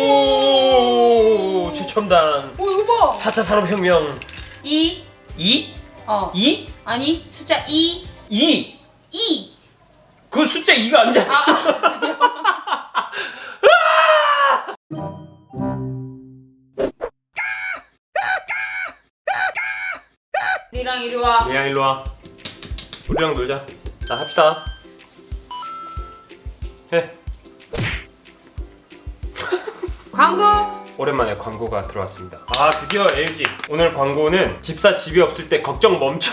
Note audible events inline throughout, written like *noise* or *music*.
오! 최첨단. 오 이거 봐. 4차 산업혁명. 2 2? 어. 2? 아니 숫자 2 2? 2그 숫자 2가 아니잖아. 우리랑 *laughs* 이리 와. 얘야 일로 와. 우리랑 놀자. 자 합시다 광고. 오랜만에 광고가 들어왔습니다 아 드디어 LG 오늘 광고는 집사 집이 없을 때 걱정 멈춰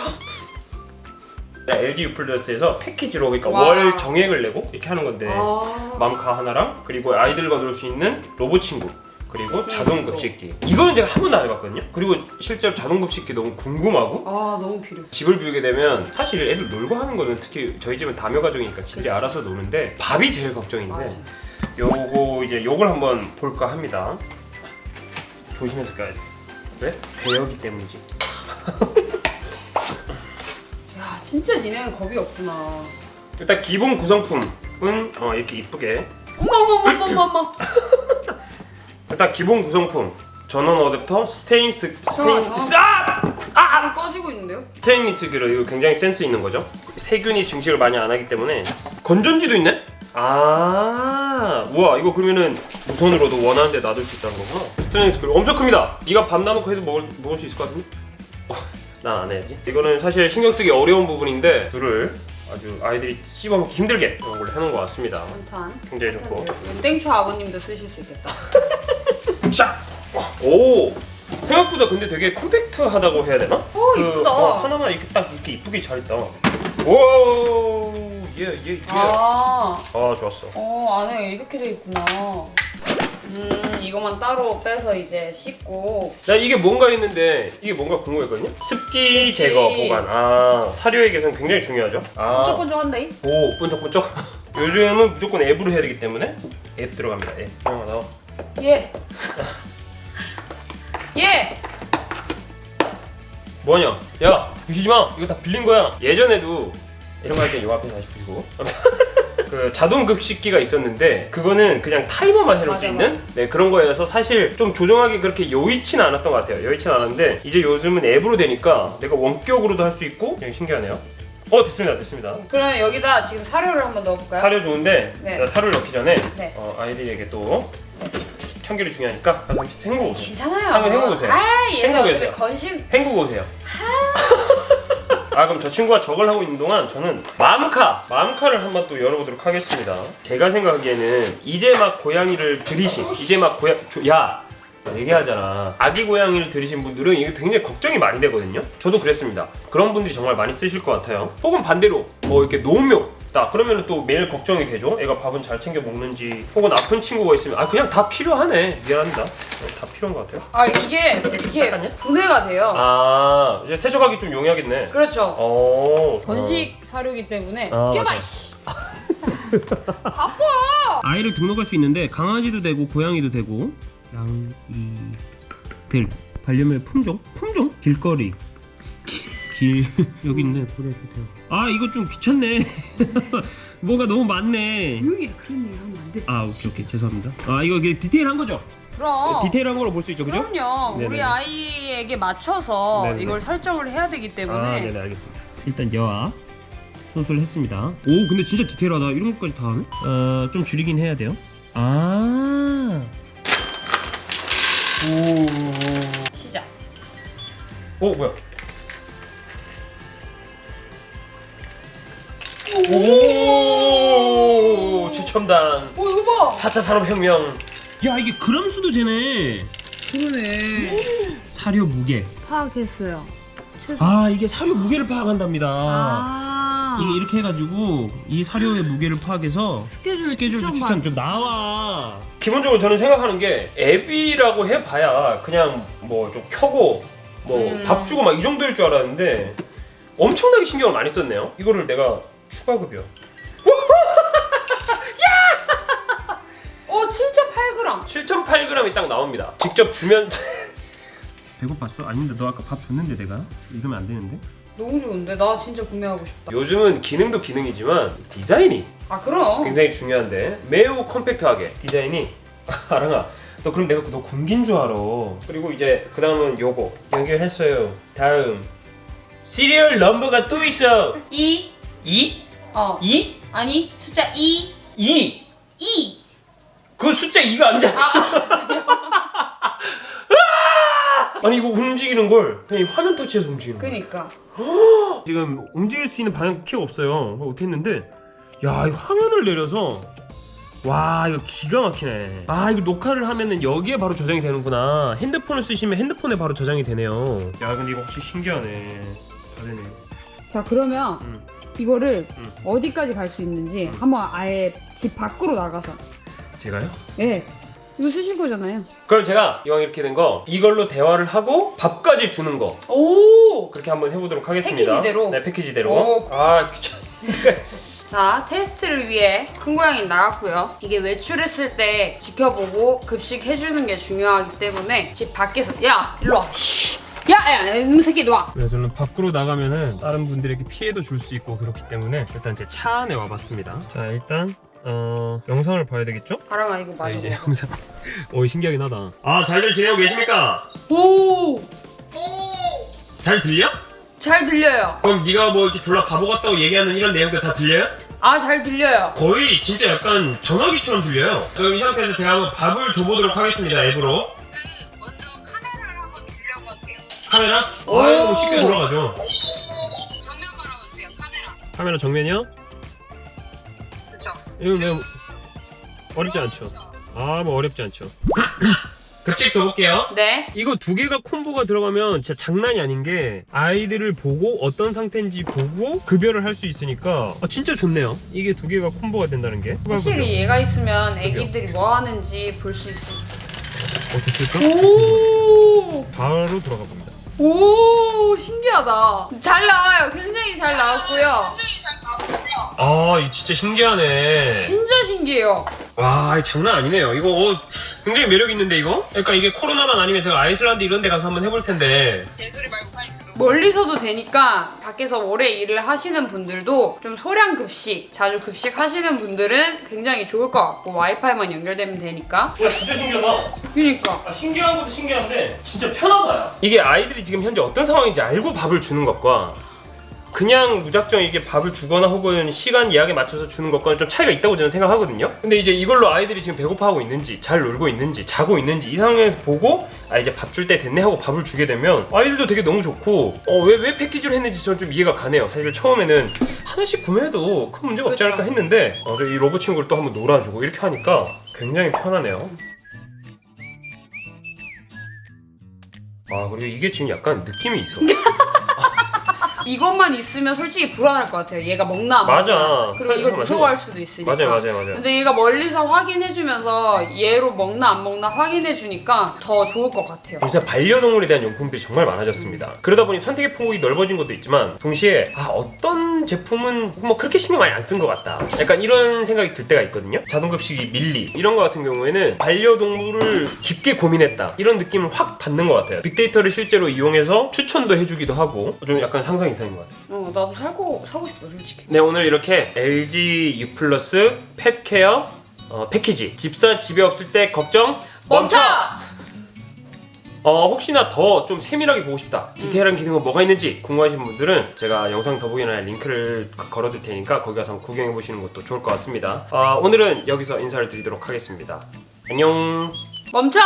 네, LG U 플러스에서 패키지로 그러니까 와. 월 정액을 내고 이렇게 하는 건데 아. 맘카 하나랑 그리고 아이들과 놀 수 있는 로봇 친구 그리고 네, 자동 또. 급식기 이거는 제가 한 번도 안 해봤거든요 그리고 실제로 자동 급식기 너무 궁금하고 아 너무 필요. 집을 비우게 되면 사실 애들 놀고 하는 거는 특히 저희 집은 다묘 가족이니까 그치. 알아서 노는데 밥이 제일 걱정인데 맞아. 요거 이제 요걸 한번 볼까 합니다 조심해서 까야 돼 왜? 배여기 때문이지 *laughs* 야 진짜 니네는 겁이 없구나. 일단 기본 구성품은 어, 이렇게 이쁘게 어머 어머 어머 어머 어머. 일단 기본 구성품 전원 어댑터 스테인리스 좋아, 스테인 좋아. 아! 아 꺼지고 있는데요? 스테인리스 그릇 이거 굉장히 센스 있는 거죠 세균이 증식을 많이 안 하기 때문에 건전지도 있네 아 우와 이거 그러면은 무선으로도 원하는 데 놔둘 수 있다는 거구나 스테인리스 그릇 엄청 큽니다 네가 밥 나놓고 해도 먹을, 먹을 수 있을 것 같은데 *laughs* 난안 해야지 이거는 사실 신경 쓰기 어려운 부분인데 줄을 아주 아이들이 씹어먹기 힘들게 이런 걸 해놓은 것 같습니다 탄탄. 굉장히 좋고 땡초 아버님도 쓰실 수 있겠다. *laughs* 샥! 오! 생각보다 근데 되게 컴팩트하다고 해야 되나? 오, 이쁘다. 어, 하나만 이렇게 딱 이렇게 이쁘게 잘 있다. 오! 예, 예, 예. 아, 아. 좋았어. 어 안에 이렇게 돼 있구나. 음 이거만 따로 빼서 이제 씻고 나 이게 뭔가 했는데 이게 뭔가 궁금했거든요? 습기 그치. 제거 보관. 아, 사료에게서는 굉장히 중요하죠. 아, 번쩍번쩍한데? 오, 번쩍번쩍. *laughs* 요즘은 무조건 앱으로 해야 되기 때문에 앱 들어갑니다. 앱. 형아 나와. 예. *laughs* 예. 뭐하냐? 야, 부시지 마. 이거 다 빌린 거야. 예전에도 이런 거 할 때요 앞에 다시 부시고. *laughs* 그 자동 급식기가 있었는데 그거는 그냥 타이머만 해놓을 수 맞아, 있는 네 그런 거여서 사실 좀 조정하기 그렇게 여의치는 않았던 것 같아요. 여의치는 않았는데 이제 요즘은 앱으로 되니까 내가 원격으로도 할 수 있고 그냥 신기하네요. 어 됐습니다, 됐습니다. 그러면 여기다 지금 사료를 한번 넣어볼까요? 사료 좋은데 네. 나 사료를 넣기 전에 네. 어, 아이들에게 또 청결이 중요하니까 가서 잠시 헹구고 오세요. 괜찮아요. 한번 해보세요. 아 어차피 계세요. 건식 헹구고 오세요. 아 그럼 저 친구가 저걸 하고 있는 동안 저는 마음카 마음카를 한번 또 열어보도록 하겠습니다. 제가 생각하기에는 이제 막 고양이를 들이신 이제 막 고양 조, 야 얘기하잖아 아기 고양이를 들이신 분들은 이게 굉장히 걱정이 많이 되거든요. 저도 그랬습니다. 그런 분들이 정말 많이 쓰실 것 같아요. 혹은 반대로 뭐 이렇게 노묘 다 그러면 또 매일 걱정이 되죠. 애가 밥은 잘 챙겨 먹는지 혹은 아픈 친구가 있으면 아 그냥 다 필요하네 미안합니다. 어, 다 필요한 것 같아요. 아 이게 이렇게 닦았냐? 분해가 돼요. 아 이제 세척하기 좀 용이하겠네. 그렇죠. 어. 건식 사료기 때문에 아, 뛰어봐. 맞아. 씨. 아이를 등록할 수 있는데 강아지도 되고 고양이도 되고 양이들 반려묘 품종 품종 길거리 길 *laughs* 여기 있네 좋대요 아 이거 좀 귀찮네 *laughs* 뭐가 너무 많네. 그런 얘기 하면 안 돼. 아 오케이 오케이 죄송합니다 아 이거 이게 디테일한 거죠 그럼. 디테일한 거로 볼 수 있죠 그죠 그럼요. 네네. 우리 아이에게 맞춰서 네네. 이걸 설정을 해야 되기 때문에 아 네네 알겠습니다 일단 여아 손수를 했습니다 오 근데 진짜 디테일하다 이런 것까지 다 하네 어좀 줄이긴 해야 돼요 아 오. 시작. 오 뭐야? 오 최첨단 오 이거 봐. 4차 산업혁명 야 이게 그람 수도 재네 그러네. 사료 무게 파악했어요. 최소. 아 이게 사료 무게를 파악한답니다 아. 이게 이렇게 해가지고 이 사료의 무게를 파악해서 스케줄 스케줄 추천 추천 좀 나와 기본적으로 저는 생각하는 게 앱이라고 해봐야 그냥 뭐 좀 켜고 뭐 음. 밥 주고 막 이 정도일 줄 알았는데 엄청나게 신경을 많이 썼네요 이거를 내가 추가 급여 *laughs* 어 7.8g. 7.8g이 딱 나옵니다. 직접 주면 *laughs* 배고팠어? 아닌데 너 아까 밥 줬는데 내가 이러면 안 되는데. 너무 좋은데 나 진짜 구매하고 싶다. 요즘은 기능도 기능이지만 디자인이 아 그럼. 굉장히 중요한데 매우 컴팩트하게 디자인이 *laughs* 아랑아 너 그럼 내가 너 군기인 줄 알아 그리고 이제 그 다음은 요거 연결했어요 다음 시리얼 넘버가 또 있어 2 2? 어. 2? 아니 숫자 2 2 2그 숫자 2가 아니잖아. *laughs* 아니 이거 움직이는 걸 그냥 이 화면 터치해서 움직이는 거야. 그니까. *gasps* 지금 움직일 수 있는 방향 키가 없어요. 못했는데? 야이 화면을 내려서. 와 이거 기가 막히네. 아 이거 녹화를 하면은 여기에 바로 저장이 되는구나. 핸드폰을 쓰시면 핸드폰에 바로 저장이 되네요. 야 근데 이거 확실히 신기하네. 다 되네. 자 그러면 음. 이거를 음. 어디까지 갈 수 있는지 한번 아예 집 밖으로 나가서. 제가요? 예. 이거 쓰실 거잖아요. 그럼 제가 이왕 이렇게 된 거 이걸로 대화를 하고 밥까지 주는 거 오! 그렇게 한번 해보도록 하겠습니다. 패키지대로? 네 패키지대로. 오. 아 귀찮 *laughs* 자 테스트를 위해 큰 고양이 나갔고요. 이게 외출했을 때 지켜보고 급식 해주는 게 중요하기 때문에 집 밖에서 야 일로 와 야 야 이놈 새끼 놔 네, 저는 밖으로 나가면은 다른 분들에게 피해도 줄 수 있고 그렇기 때문에 일단 제 차 안에 와봤습니다. 자 일단 어 영상을 봐야 되겠죠? 바람아 이거 네, 맞아 이제 영상. *laughs* 오 신기하긴 하다. 아 잘들 지내고 계십니까? 오잘 잘 들려? 들려요 그럼 네가 뭐 이렇게 졸라 바보 같다고 얘기하는 이런 내용들 다 들려요? 아 잘 들려요 거의 진짜 약간 전화기처럼 들려요. 그럼 이 상태에서 제가 한번 밥을 줘보도록 하겠습니다. 앱으로. 카메라? 오. 아이고 쉽게 돌아가죠. 정면 바라보세요. 카메라. 카메라 정면이요? 그렇죠. 이거 뭐 어렵지 않죠. 아 뭐 어렵지 않죠. *coughs* 급식 줘볼게요. 네 이거 두 개가 콤보가 들어가면 진짜 장난이 아닌 게 아이들을 보고 어떤 상태인지 보고 급여를 할 수 있으니까 아, 진짜 좋네요. 이게 두 개가 콤보가 된다는 게. 확실히 얘가 있으면 애기들이 뭐 하는지 볼 수 있어 어떻을까? 오 바로 들어가 봅니다. 오 신기하다 잘 나와요 굉장히 잘 나왔고요 굉장히 잘 나오고요. 아, 이 진짜 신기하네. 진짜 신기해요 와, 이 장난 아니네요. 이거 어, 굉장히 매력 있는데 이거? 그러니까 이게 코로나만 아니면 제가 아이슬란드 이런 데 가서 한번 해볼 텐데. 개소리 말고 빨리. 멀리서도 되니까 밖에서 오래 일을 하시는 분들도 좀 소량 급식 자주 급식 하시는 분들은 굉장히 좋을 것 같고 와이파이만 연결되면 되니까 와, 진짜 신기하다. 그니까 아, 신기한 것도 신기한데 진짜 편하다. 이게 아이들이 지금 현재 어떤 상황인지 알고 밥을 주는 것과 그냥 무작정 이게 밥을 주거나 혹은 시간 예약에 맞춰서 주는 것과는 좀 차이가 있다고 저는 생각하거든요. 근데 이제 이걸로 아이들이 지금 배고파하고 있는지 잘 놀고 있는지 자고 있는지 이 상황에서 보고 아 이제 밥 줄 때 됐네 하고 밥을 주게 되면 아이들도 되게 너무 좋고 어왜 왜 패키지를 했는지 저는 좀 이해가 가네요. 사실 처음에는 하나씩 구매해도 큰 문제가 없지. 않을까 했는데 어, 저이 로봇 친구를 또 한번 놀아주고 이렇게 하니까 굉장히 편하네요. 아 그리고 이게 지금 약간 느낌이 있어. *laughs* 이것만 있으면 솔직히 불안할 것 같아요 얘가 먹나 안 맞아. 먹나 그리고 이걸 맞아. 무서워할 수도 있으니까 맞아요, 맞아요, 맞아요. 근데 얘가 멀리서 확인해주면서 얘로 먹나 안 먹나 확인해주니까 더 좋을 것 같아요 요새 반려동물에 대한 용품들이 정말 많아졌습니다. 그러다 보니 선택의 폭이 넓어진 것도 있지만 동시에 아 어떤 제품은 뭐 그렇게 신경 많이 안 쓴 것 같다. 약간 이런 생각이 들 때가 있거든요. 자동급식이 밀리 이런 거 같은 경우에는 반려동물을 깊게 고민했다 이런 느낌을 확 받는 것 같아요. 빅데이터를 실제로 이용해서 추천도 해주기도 하고 좀 약간 상상 이 상인 것 같아요. 어 나도 살고 사고 싶어 솔직히 네 오늘 이렇게 LG U 플러스 펫케어 어, 패키지 집사 집에 없을 때 걱정 멈춰! 어, 혹시나 더 좀 세밀하게 보고 싶다. 디테일한 기능은 뭐가 있는지 궁금하신 분들은 제가 영상 더보기란에 링크를 그- 걸어둘 테니까 거기 가서 한번 구경해 보시는 것도 좋을 것 같습니다. 아, 오늘은 여기서 인사를 드리도록 하겠습니다. 안녕. 멈춰